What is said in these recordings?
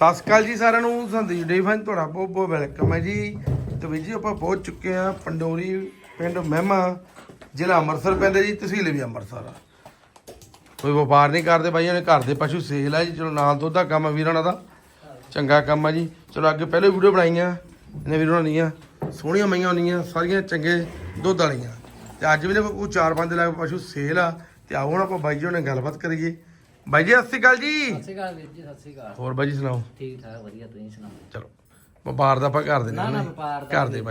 ਸਤਿ ਸ਼੍ਰੀ ਅਕਾਲ ਜੀ ਸਾਰਿਆਂ ਨੂੰ, ਸੰਦੀਪ ਡੇ ਤੁਹਾਡਾ ਬਹੁਤ ਬਹੁਤ ਵੈਲਕਮ ਹੈ ਜੀ। ਤੇ ਵੀਰ ਜੀ, ਆਪਾਂ ਪਹੁੰਚ ਚੁੱਕੇ ਆ ਪੰਡੋਰੀ ਪਿੰਡ ਮਹਿਮਾ, ਜ਼ਿਲ੍ਹਾ ਅੰਮ੍ਰਿਤਸਰ ਪੈਂਦਾ ਜੀ, ਤਹਿਸੀਲ ਵੀ ਅੰਮ੍ਰਿਤਸਰ ਆ। ਕੋਈ ਵਪਾਰ ਨਹੀਂ ਕਰਦੇ ਬਾਈ, ਉਹਨੇ ਘਰ ਦੇ ਪਸ਼ੂ ਸੇਲ ਆ ਜੀ। ਚਲੋ, ਨਾਲ ਦੁੱਧ ਦਾ ਕੰਮ ਆ ਵੀਰਾਂ ਉਹਨਾਂ ਦਾ, ਚੰਗਾ ਕੰਮ ਆ ਜੀ। ਚਲੋ, ਅੱਗੇ ਪਹਿਲੇ ਵੀਡੀਓ ਬਣਾਈਆਂ, ਇਹਨੇ ਵੀਰਾਂ ਦੀਆਂ ਸੋਹਣੀਆਂ ਮਈਆਂ ਹੁੰਦੀਆਂ ਸਾਰੀਆਂ ਚੰਗੇ ਦੁੱਧ ਵਾਲੀਆਂ। ਤੇ ਅੱਜ ਵੀ ਨੇ ਉਹ ਚਾਰ ਪੰਜ ਲੱਖ ਪਸ਼ੂ ਸੇਲ ਆ। ਤੇ ਆਓ ਹੁਣ ਆਪਾਂ ਬਾਈ ਜੀ ਉਹਨੇ ਗੱਲਬਾਤ ਕਰੀਏ। ਬਾਈ ਜੀ ਸਤਿ ਸ਼੍ਰੀ ਅਕਾਲ ਜੀ। ਸਤਿ ਸ਼੍ਰੀ ਅਕਾਲ ਵੀਰ ਜੀ ਸਤਿ ਸ਼੍ਰੀ ਅਕਾਲ। ਹੋਰ ਬਾਈ ਜੀ ਸੁਣਾਓ? ਠੀਕ ਠਾਕ ਵਧੀਆ ਤੁਸੀਂ ਸੁਣਾਓ? ਚਲੋ ਵਪਾਰ ਦਾ ਆਪਾਂ ਕਰ ਦਿੰਦੇ ਨਾ ਨਾ ਹਾਂ ਵਪਾਰ ਦਾ ਕਰਦਾ ਹੀ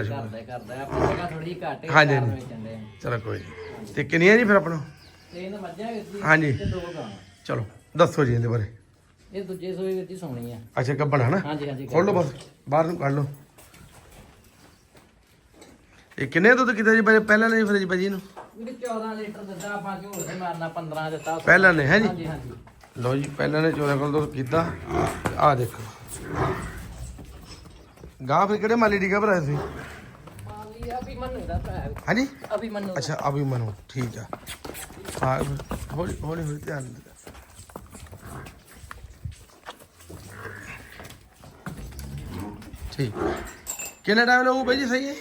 ਕਰਦਾ ਹੈ। ਆਪਣੀ ਜਗ੍ਹਾ ਥੋੜੀ ਘੱਟ ਹੈ ਹਾਂਜੀ। ਵਿੱਚ। ਚਲੋ ਕੋਈ ਨਹੀਂ ਤੇ ਕਿੰਨੀਆਂ ਜੀ ਫਿਰ ਆਪਣਾ? ਤੇ ਇਹਨਾਂ ਮੱਝਾਂ ਵੀਰ ਜੀ ਹਾਂਜੀ। ਤੇ ਦੋ ਗਾਂ ਚਲੋ ਦੱਸੋ ਜੀ ਇਹਦੇ ਬਾਰੇ। ਇਹ ਦੂਜੇ ਸੋਏ ਜੀ ਸੋਣੀ ਆ। ਅੱਛਾ ਗੱਬਣ ਹੈ ਨਾ ਹਾਂਜੀ ਹਾਂਜੀ ਖੋਲ ਲਓ ਬਸ ਬਾਹਰ ਨੂੰ ਕੱਢ ਲਓ। ਇਹ ਕਿੰਨੇ ਦੁੱਧ ਕੀਤਾ ਜੀ? ਬਾਈ ਪਹਿਲਾਂ ਨਹੀਂ ਫਿਰ ਜੀ ਬਾਈ ਨੂੰ ਵੀਰ 14 ਲੀਟਰ ਦਿੱਤਾ ਆਪਾਂ ਝੂਠ ਮਾਰਨਾ 15 ਦਿੱਤਾ ਪਹਿਲਾਂ ਨੇ ਹੈ ਜੀ? ਹਾਂਜੀ ਲਓ ਜੀ ਪਹਿਲਾਂ ਨੇ ਚੋਰਾਂ ਕੋਲ ਦੁੱਧ ਕੀਤਾ। ਆਹ ਦੇਖੋ। ਗਾਂ ਫਿਰ ਕਿਹੜੇ ਮਾਲੀ ਦੀ ਘਬਰਾ ਸੀ ਮਾਲੀ ਅਭੀ ਮਨੂ ਦਾ ਭਰਾ ਹੈ। ਹਾਂਜੀ? ਅਭੀ ਮਨੂ ਦਾ। ਅੱਛਾ ਅਭੀ ਮਨੋ ਠੀਕ ਆ। ਹਾਂ ਹੌਲੀ ਹੌਲੀ ਹੌਲੀ ਧਿਆਨ ਦੇ ਠੀਕ। ਕਿੰਨਾ ਟਾਈਮ ਲੱਗੂ ਬਾਈ ਜੀ ਸਹੀ ਹੈ?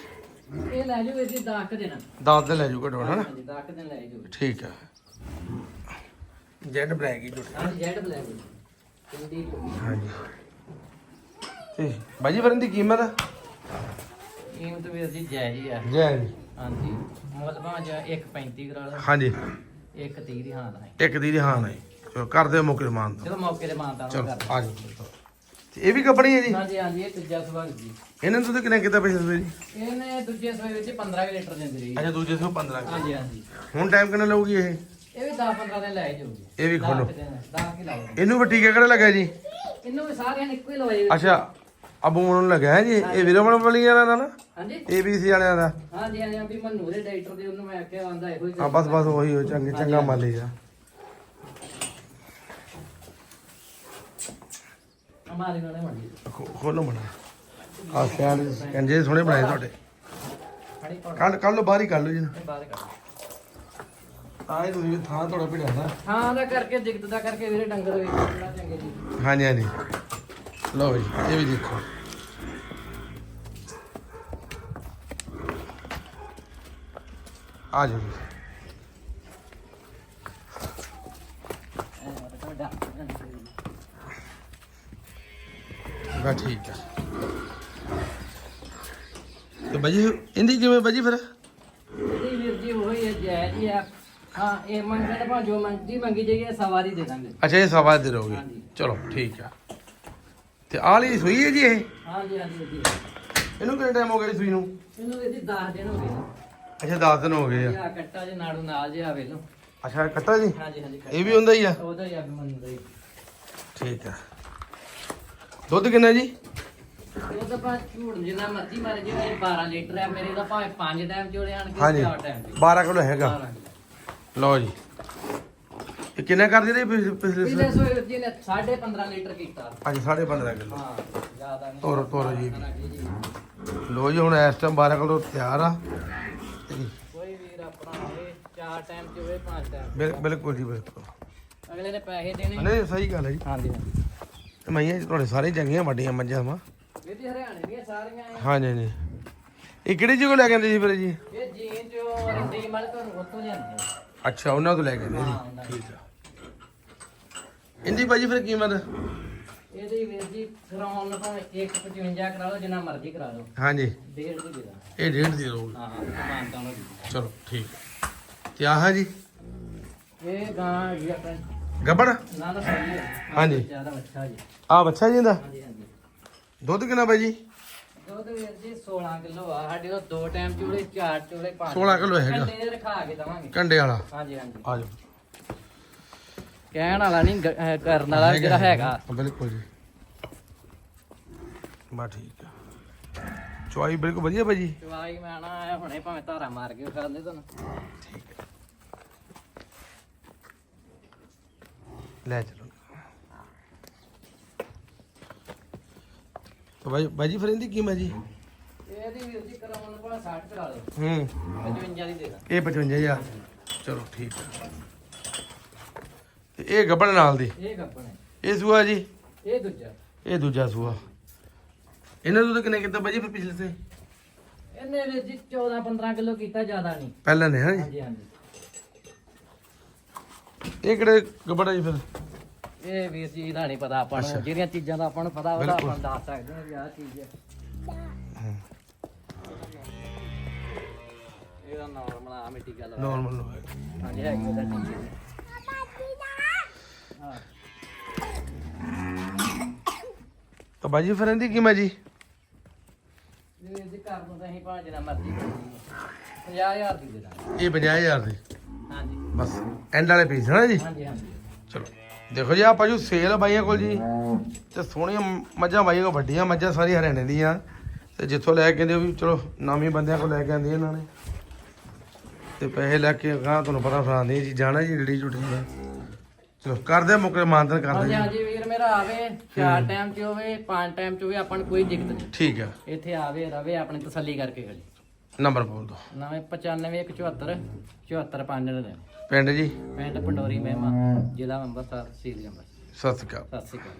ਇਹ ਲੈ ਜਾਓ ਜੀ 10 ਦਿਨ 10 ਦਿਨ ਲੈ ਜੂ ਘਟੋ ਹਨਾ? ਹਾਂਜੀ 10 ਦਿਨ ਲੈ ਜਾਓ। ਠੀਕ ਆ। ਜੈਡ ਬਲੈਕ ਹੀ ਝੂਠ ਹਾਂਜੀ ਜੈਡ ਬਲੈਕ ਕਿੰਦੀ ਹਾਂਜੀ। ਤੇ ਬਾਈ ਜੀ ਫਿਰ ਇਹਦੀ ਕੀਮਤ? ਕੀਮਤ ਵੀਰ ਜੀ ਜਾਇਜ਼ ਹੀ ਆ। ਜੈ ਜੀ ਹਾਂਜੀ। ਮੁੱਲ ਭਾਂਜ 1.35 ਕਰਾ ਲਓ। ਹਾਂਜੀ। 1.30 ਦੀ ਹਾਂ ਦਾ ਹੈ। ਇੱਕ ਦੀ ਹਾਂ ਨਹੀਂ। ਚਲੋ ਕਰਦੇ ਮੁਕਰ ਮਾਨ ਚਲੋ ਮੌਕੇ ਤੇ ਮਾਨਤਾ ਚਲੋ ਕਰ ਆ ਜਾਓ। ਇਹ ਵੀ ਕੱਪੜੀ ਹੈ ਜੀ? ਹਾਂਜੀ ਹਾਂਜੀ ਇਹ ਤੀਜਾ ਸੁਭਾਗ ਜੀ। ਇਹਨਾਂ ਨੂੰ ਤੁਸੀਂ ਕਿੰਨੇ ਕਿਤਾ ਪੈਸੇ ਸਵੇ ਜੀ? ਇਹਨੇ ਦੂਜੇ ਸਵੇ ਵਿੱਚ 15 ਕੁ ਲੀਟਰ ਦਿੰਦੀ ਰਹੀ ਅੱਛਾ ਦੂਜੇ ਸੋ 15 ਹਾਂਜੀ ਹਾਂਜੀ। ਹੁਣ ਟਾਈਮ ਕਿੰਨਾ ਲਊਗੀ ਇਹ? ਇਹ ਵੀ 10 15 ਦਿਨ ਲੈ ਜਾਊਗੀ। ਇਹ ਵੀ ਖੋਲੋ। 10 ਕਿ ਲਾਓ। ਇਹਨੂੰ ਵੀ ਟੀਕਾ ਕਿਹੜਾ ਲੱਗਾ ਜੀ? ਇਹਨੂੰ ਵੀ ਸਾਰਿਆਂ ਨੇ ਇੱਕੋ ਹੀ ਲਵਾਈ ਅੱਛਾ ਅਬੂ ਨੂੰ ਲੱਗਾ ਹੈ ਜੀ। ਇਹ ਵੀਰਮਣ ਵਾਲੀਆਂ ਦਾ ਨਾ ਹਾਂਜੀ। ਏਬੀਸੀ ਵਾਲਿਆਂ ਦਾ? ਹਾਂਜੀ ਹਾਂਜੀ ਵੀ ਮਨੂ ਦੇ ਡਾਕਟਰ ਦੇ ਉਹਨੂੰ ਮੈਂ ਆਖਿਆ ਆਂਦਾ ਇਹੋ ਹੀ ਆ ਬਸ ਬਸ ਉਹੀ ਹੋ ਚੰਗੇ ਚੰਗਾ ਮੰਨ ਲਈ ਜਾ ਹਮਾਰੇ ਨਾਲ ਮੰਡੀ ਖੋ- ਖੋਲੋ ਮਣਾ ਆ ਸਿਆਣ ਕੰਜੇ ਸੋਹਣੇ ਬਣਾਏ ਤੁਹਾਡੇ। ਕੱਲ ਕੱਲ ਬਾਹਰ ਹੀ ਕਰ ਲਓ ਜੀ ਨਾ ਬਾਹਰ ਕਰ ਤਾਂ ਹੀ ਤੁਸੀਂ ਥਾਂ ਤੁਹਾਡਾ ਭਿੜਿਆ ਨਾ। ਹਾਂ ਦਾ ਕਰਕੇ ਦਿੱਕਤ ਦਾ ਕਰਕੇ ਵੀਰੇ ਡੰਗਰ ਵੇਖ ਬੜਾ ਚੰਗੇ ਜੀ। ਹਾਂਜੀ ਹਾਂਜੀ। ਲਓ ਜੀ ਇਹ ਵੀ ਦੇਖੋ। ਆ ਜਾਓ ਜੀ ਐਂ ਤੁਹਾਡਾ ਬਸ ਠੀਕ ਆ। ਤੇ ਬਾਜੀ ਇਹਦੀ ਕਿਵੇਂ ਬਾਜੀ ਫਿਰ? ਇਹਦੀ ਵੀਰ ਜੀ ਉਹੀ ਹੈ ਜੈ ਜੀ ਆ। ਹਾਂ ਇਹ ਮੰਗਣ ਭਾ ਜੋ ਮੰਗੀ ਮੰਗੀ ਜਾਈਏ ਸਵਾਰੀ ਦੇ ਦਾਂਗੇ। ਅੱਛਾ ਇਹ ਸਵਾ ਦੇ ਰਹੋਗੇ ਹਾਂਜੀ। ਚਲੋ ਠੀਕ ਆ। ਤੇ ਆਹ ਲਈ ਸੂਈ ਹੈ ਜੀ ਇਹ? ਹਾਂਜੀ ਹਾਂਜੀ ਜੀ ਇਹਨੂੰ ਕਿੰਨਾ ਟਾਈਮ ਹੋ ਗਿਆ ਜੀ ਸੂਈ ਨੂੰ? ਇਹਨੂੰ ਜੀ 10 ਦਿਨ ਹੋ ਗਏ। ਅੱਛਾ 10 ਦਿਨ ਹੋ ਗਏ ਆ। ਆ ਕੱਟਾ ਜੇ ਨਾੜੂ ਨਾਲ ਜੇ ਆਵੇ ਲੋ ਅੱਛਾ ਇਹ ਕੱਟਾ ਜੀ? ਹਾਂਜੀ ਹਾਂਜੀ ਇਹ ਵੀ ਹੁੰਦਾ ਹੀ ਆ? ਉਹਦਾ ਹੀ ਆ ਵੀ ਮੰਨੂ ਦਾ ਹੀ ਠੀਕ ਆ। ਦੁੱਧ ਕਿੰਨਾ ਜੀ? ਉਹ ਤਾਂ ਪਾ ਝੂੜ ਜਿੰਨਾ ਮਰਜ਼ੀ ਮਾਰੇ ਜੇ ਇਹ 12 ਲੀਟਰ ਆ ਮੇਰੇ ਦਾ ਭਾਵੇਂ 5 ਟਾਈਮ ਚੋਲੇ ਆਣ ਕੇ ਹਾਂਜੀ। 4 ਟਾਈਮ 12 ਕਿਲੋ ਹੈਗਾ। 12 ਲਓ ਜੀ। ਇਹ ਕਿੰਨਾ ਕਰ ਦਿੱਤੇ ਪਿਛਲੇ ਪਿਛਲੇ ਪਿਛਲੇ ਸਾਲ? ਸੋਏ ਜੀ ਨੇ 15.5 ਲੀਟਰ ਕੀਤਾ। ਅੱਜ 15.5 ਕਿਲੋ। ਹਾਂ ਜ਼ਿਆਦਾ ਨਹੀਂ ਤੋਰੋ ਤੋਰੋ ਜੀ। ਲੋ ਜੀ। ਹੁਣ ਇਸ ਟਾਈਮ 12 ਕਿਲੋ ਤਿਆਰ ਆ। ਕੋਈ ਵੀਰ ਆਪਣਾ ਹੋਵੇ 4 ਟਾਈਮ ਚ ਹੋਵੇ 5 ਟਾਈਮ ਬਿਲ- ਬਿਲਕੁਲ ਜੀ ਬਿਲਕੁਲ। ਅਗਲੇ ਨੇ ਪੈਸੇ ਦੇਣੇ। ਨਹੀਂ ਸਹੀ ਗੱਲ ਹੈ ਜੀ। ਹਾਂਜੀ ਹਾਂਜੀ। ਤੇ ਮਈਆਂ ਤੁਹਾਡੇ ਸਾਰੇ ਚੰਗੀਆਂ ਵੱਡੀਆਂ ਮੱਝਾਂ ਵਾ। ਹਰਿਆਣੇ ਦੀਆਂ ਸਾਰੀਆਂ। ਹਾਂਜੀ ਹਾਂਜੀ ਇਹ ਕਿਹੜੀ ਜਗ੍ਹਾ ਲੈ ਕੇ ਆਂਦੇ ਜੀ ਫਿਰ ਜੀ? ਇਹ ਜੀਨ ਜੋ ਰੰਡੀ ਮਲ ਤੋਂ ਉੱਥੋਂ ਲਿਆਂਦੇ ਆ। ਅੱਛਾ ਉਹਨਾਂ ਤੋਂ ਲੈ ਕੇ ਆਂਦੇ ਜੀ ਦੀ। ਠੀਕ ਆ। ਇੰਦੀ ਭਾਜੀ ਫਿਰ ਕੀਮਤ? ਇਹਦੀ ਵੀਰ ਜੀ ਕਰਾਉਣ ਨੂੰ ਭਾਵੇਂ 155 ਕਰਾ ਲਓ ਜਿੰਨਾ ਮਰਜ਼ੀ ਕਰਾ ਲਓ। ਹਾਂਜੀ ਡੇਢ ਦੀ ਦੇ ਦਾਂ ਇਹ ਡੇਢ ਦੀ ਰਹੂਗੀ ਹਾਂ ਹਾਂ ਮਾਨਤਾ ਨੂੰ ਦੇ ਚਲੋ ਠੀਕ ਤੇ ਆਹ ਜੀ? ਦਾਂ। ਇਹ ਗਾਂ ਜੀ ਆਪਣਾ ਗੱਬੜ? ਨਾ ਨਾ ਸਹੀ ਹੈ। ਹਾਂਜੀ। ਜ਼ਿਆਦਾ ਅੱਛਾ ਜੀ। ਆ ਬੱਚਾ ਜੀ ਦਾ ਹਾਂਜੀ ਹਾਂਜੀ। ਦੁੱਧ ਕਿੰਨਾ ਬਾਈ ਜੀ? ਦੁੱਧ ਵੀਰ ਜੀ 16 ਕਿਲੋ ਆ। ਸਾਡੇ ਕੋਲ ਦੋ ਟਾਈਮ ਚੂੜੇ ਚਾਰ ਚੂੜੇ ਪੰਜ 16 ਕਿਲੋ ਹੈਗਾ। ਘੰਟੇ ਦੇ ਰਖਾ ਕੇ ਦਵਾਂਗੇ। ਕੰਡੇ ਵਾਲਾ। ਹਾਂਜੀ ਹਾਂਜੀ। ਆ ਜਾਓ। ਕਹਿਣ ਵਾਲਾ ਨਹੀਂ ਗ- ਅਹ ਕਰਨ ਵਾਲਾ ਜਿਹੜਾ ਹੈਗਾ ਹਾਂ, ਬਿਲਕੁਲ ਜੀ। ਬਾ ਠੀਕ ਆ। ਚੁਆਈ ਬਿਲਕੁਲ ਵਧੀਆ ਭਾਜੀ ਚਵਾਈ ਮੈਂ ਨਾ ਆਇਆ ਹੁਣੇ ਭਾਵੇਂ ਧਾਰਾ ਮਾਰ ਕੇ ਖਾ ਦੇ ਤੁਹਾਨੂੰ। ਠੀਕ ਹੈ ਲੈ ਚਲੋ। ਤਾਂ ਭਾਈ ਭਾਜੀ ਫਿਰ ਇਹਦੀ ਕੀਮਤ ਜੀ? ਇਹਦੀ ਵੀਰ ਜੀ ਕਰਾਉਣ ਨੂੰ ਭਾਵੇਂ 60 ਕਰਾ ਦਿਓ। ਹੂੰ। 55 ਦੀ ਦੇ ਦਾਂ। ਇਹ 55000 ਚਲੋ ਠੀਕ ਹੈ ਤੇ ਇਹ ਗੱਬੜ ਨਾਲ ਦੀ। ਇਹ ਸੂਆ ਜੀ? ਇਹ ਦੂਜਾ। ਇਹ ਦੂਜਾ ਸੂਆ ਇਹਨਾਂ ਦੁੱਧ ਕਿੰਨੇ ਕਿਤਾ ਬਾਜੀ ਫਿਰ ਪਿਛਲੇ ਤੇ ਇਹਨੇ ਵੀਰ ਜੀ 14 15 ਕਿਲੋ ਕੀਤਾ ਜ਼ਿਆਦਾ ਨਹੀਂ। ਪਹਿਲਾਂ ਨੇ ਹੈ ਹਾਂਜੀ ਹਾਂਜੀ। ਇਹ ਕਿਹੜੇ ਗੱਬੜਾ ਜੀ ਫਿਰ? ਇਹ ਵੀਰ ਜੀ ਦਾ ਨਹੀਂ ਪਤਾ ਆਪਾਂ ਨੂੰ। ਜਿਹੜੀਆਂ ਚੀਜ਼ਾਂ ਦਾ ਆਪਾਂ ਨੂੰ ਪਤਾ ਉਹਦਾ। ਆਪਾਂ ਦੱਸ ਸਕਦੇ ਹਾਂ ਵੀ ਆਹ ਚੀਜ਼ ਹੈ। ਇਹਦਾ ਨਾਰਮਲ ਆ ਮਿੱਟੀ ਗੱਲ। ਨਾਰਮਲ ਹਾਂਜੀ ਹੈ ਉਹਦਾ ਠੀਕ ਹੈ ਹਾਂ ਤਾਂ ਬਾਜੀ ਫਿਰ ਇਹਦੀ ਕੀ ਜੀ ਇਹ ਜੀ ਨੂੰ ਤਾਂ ਅਸੀਂ ਭਾਂ ਜਿੰਨਾ ਮਰਜ਼ੀ ਕਰੀਏ 50000 ਦੀ ਦੇ ਦਾਂਗੇ। ਇਹ 50000 ਦੀ। ਬਸ ਐਂਡ ਵਾਲੇ ਪੀਸ ਹੈ ਨਾ ਜੀ? ਹਾਂਜੀ ਹਾਂਜੀ। ਚਲੋ ਦੇਖੋ ਜੀ ਆ ਭਾਜੂ ਸੇਲ ਬਾਈਆਂ ਕੋਲ ਜੀ। ਤੇ ਸੋਹਣੀਆਂ ਮੱਝਾਂ ਬਾਈਆਂ ਕੋਲ ਵੱਡੀਆਂ ਮੱਝਾਂ ਸਾਰੀਆਂ ਹਰਿਆਣੇ ਦੀਆਂ। ਤੇ ਜਿੱਥੋਂ ਲੈ ਕੇ ਆਂਦੇ ਉਹ ਵੀ ਚਲੋ ਨਾਮੀ ਬੰਦਿਆਂ ਕੋਲ ਲੈ ਕੇ ਆਂਦੇ ਇਹਨਾਂ ਨੇ। ਤੇ ਪੈਸੇ ਲੈ ਕੇ ਗਾਂ ਤੁਹਾਨੂੰ ਪਤਾ ਫਰਾਂਦੀਆਂ ਚੀਜ਼ਾਂ ਨਾ ਜੀ ਜਿਹੜੀ ਝੁੱਟੀ ਦਾ। ਚਲੋ ਕਰਦੇ ਮੁਕਰੇ ਮਾਨਤਨ ਕਰਦੇ ਹਾਂਜੀ ਜੀ। ਹਾਂਜੀ ਵੀਰ ਮੇਰਾ ਆਵੇ ਚਾਰ ਟਾਈਮ ਚ ਹੋਵੇ ਪੰਜ ਟਾਈਮ ਚ ਹੋਵੇ ਆਪਾਂ ਨੂੰ ਕੋਈ ਦਿੱਕਤ ਨਹੀਂ। ਠੀਕ ਆ। ਇੱਥੇ ਆਵੇ ਰਵੇ ਆਪਣੀ ਤਸੱਲੀ ਕਰਕੇ ਖੜੀ। ਨੰਬਰ ਬੋਲ ਦਿਓ ਨਵੇਂ 95 174 74 5 ਦੇ ਪਿੰਡ ਜੀ? ਪਿੰਡ ਪੰਡੋਰੀ ਮਹਿਮਾ ਜ਼ਿਲ੍ਹਾ ਅੰਮ੍ਰਿਤਸਰ ਤਹਿਸੀਲ ਅੰਮ੍ਰਿਤਸਰ ਸਤਿ ਸ਼੍ਰੀ ਅਕਾਲ। ਸਤਿ ਸ਼੍ਰੀ ਅਕਾਲ।